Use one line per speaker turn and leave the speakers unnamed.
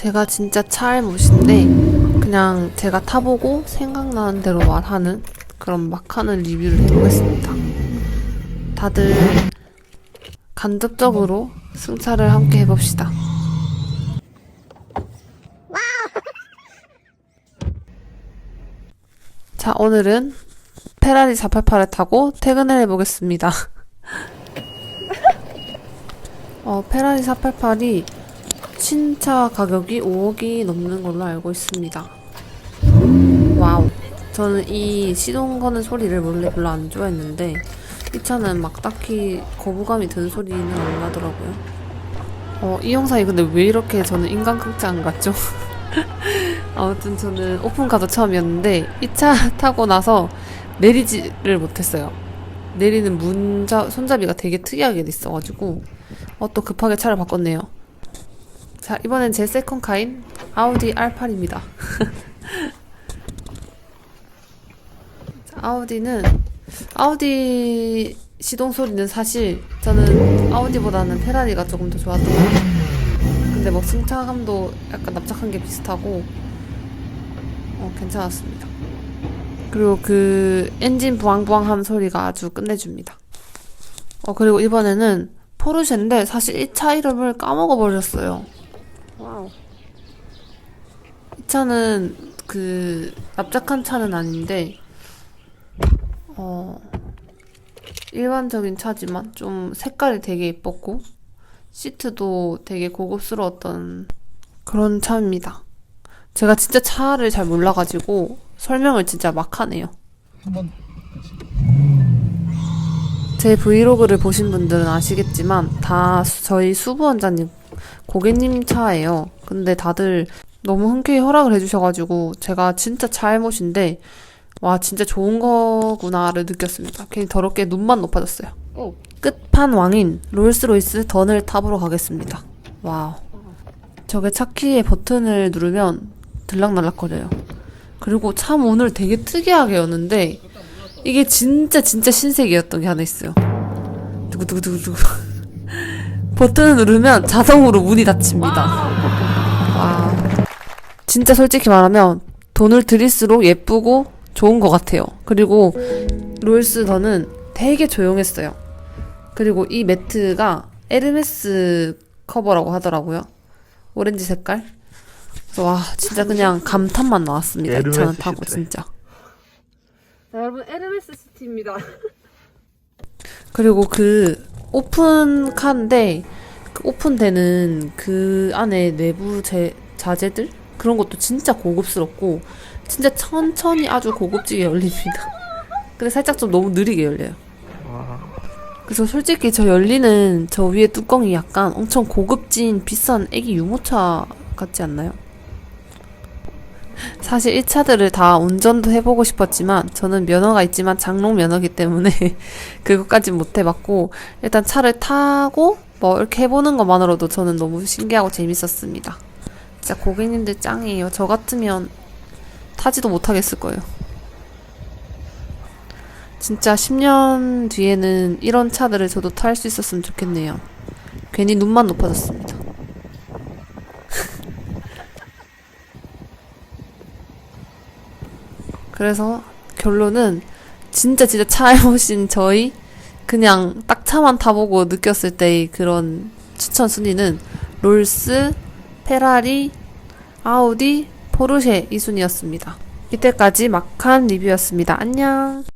제가 진짜 차알못인데 그냥 제가 타보고 생각나는 대로 말하는 그런 막 하는 리뷰를 해보겠습니다. 다들 간접적으로 승차를 함께 해봅시다. 자, 오늘은 페라리 488을 타고 퇴근을 해보겠습니다. 어, 페라리 488이 신차 가격이 5억이 넘는 걸로 알고 있습니다. 와우. 저는 이 시동 거는 소리를 원래 별로 안 좋아했는데 이 차는 막 딱히 거부감이 드는 소리는 안 나더라고요. 어, 이 영상이 근데 왜 이렇게 저는 인간극장 같죠? 아무튼 저는 오픈카도 처음이었는데 이 차 타고 나서 내리지를 못했어요. 내리는 문자 손잡이가 되게 특이하게 돼 있어가지고 어, 또 급하게 차를 바꿨네요. 자 이번엔 제 세컨 카인 아우디 R8입니다. 아우디는 아우디 시동 소리는 사실 저는 아우디보다는 페라리가 조금 더 좋았던 것 같아요. 근데 뭐 승차감도 약간 납작한 게 비슷하고 어, 괜찮았습니다. 그리고 그 엔진 부앙부앙한 소리가 아주 끝내줍니다. 어 그리고 이번에는 포르쉐인데 사실 이 차 이름을 까먹어 버렸어요. 와우. 이 차는 그 납작한 차는 아닌데 어 일반적인 차지만 좀 색깔이 되게 예뻤고 시트도 되게 고급스러웠던 그런 차입니다. 제가 진짜 차를 잘 몰라가지고 설명을 진짜 막 하네요.
한번
제 브이로그를 보신 분들은 아시겠지만 다 수- 저희 수부 원장님 고객님 차예요. 근데 다들 너무 흔쾌히 허락을 해주셔가지고 제가 진짜 잘못인데 와 진짜 좋은 거구나를 느꼈습니다. 괜히 더럽게 눈만 높아졌어요. 끝판 왕인 롤스로이스 던을 타보러 가겠습니다. 와우. 저게 차키의 버튼을 누르면 들락날락거려요. 그리고 차 문을 되게 특이하게 여는데 이게 진짜 진짜 신세계였던 게 하나 있어요. 두구두구두구두구. 버튼을 누르면 자동으로 문이 닫힙니다. 와. 진짜 솔직히 말하면 돈을 들일수록 예쁘고 좋은 것 같아요. 그리고 롤스 더는 되게 조용했어요. 그리고 이 매트가 에르메스 커버라고 하더라고요. 오렌지 색깔. 와 진짜 그냥 감탄만 나왔습니다. 이 차는
에르메스
타고
시트래.
진짜.
자, 여러분 에르메스 시티입니다.
그리고 그 오픈 카인데 그 오픈되는 그 안에 내부 제, 자재들 그런 것도 진짜 고급스럽고 진짜 천천히 아주 고급지게 열립니다. 근데 살짝 좀 너무 느리게 열려요. 그래서 솔직히 저 열리는 저 위에 뚜껑이 약간 엄청 고급진 비싼 애기 유모차 같지 않나요? 사실 이 차들을 다 운전도 해보고 싶었지만 저는 면허가 있지만 장롱 면허기 때문에 그것까진 못 해봤고 일단 차를 타고 뭐 이렇게 해보는 것만으로도 저는 너무 신기하고 재밌었습니다. 진짜 고객님들 짱이에요. 저 같으면 타지도 못하겠을 거예요. 진짜 10년 뒤에는 이런 차들을 저도 탈 수 있었으면 좋겠네요. 괜히 눈만 높아졌습니다. 그래서 결론은 진짜 진짜 차에 오신 저희 그냥 딱 차만 타보고 느꼈을 때의 그런 추천 순위는 롤스, 페라리, 아우디, 포르쉐 이 순이었습니다. 이때까지 막한 리뷰였습니다. 안녕.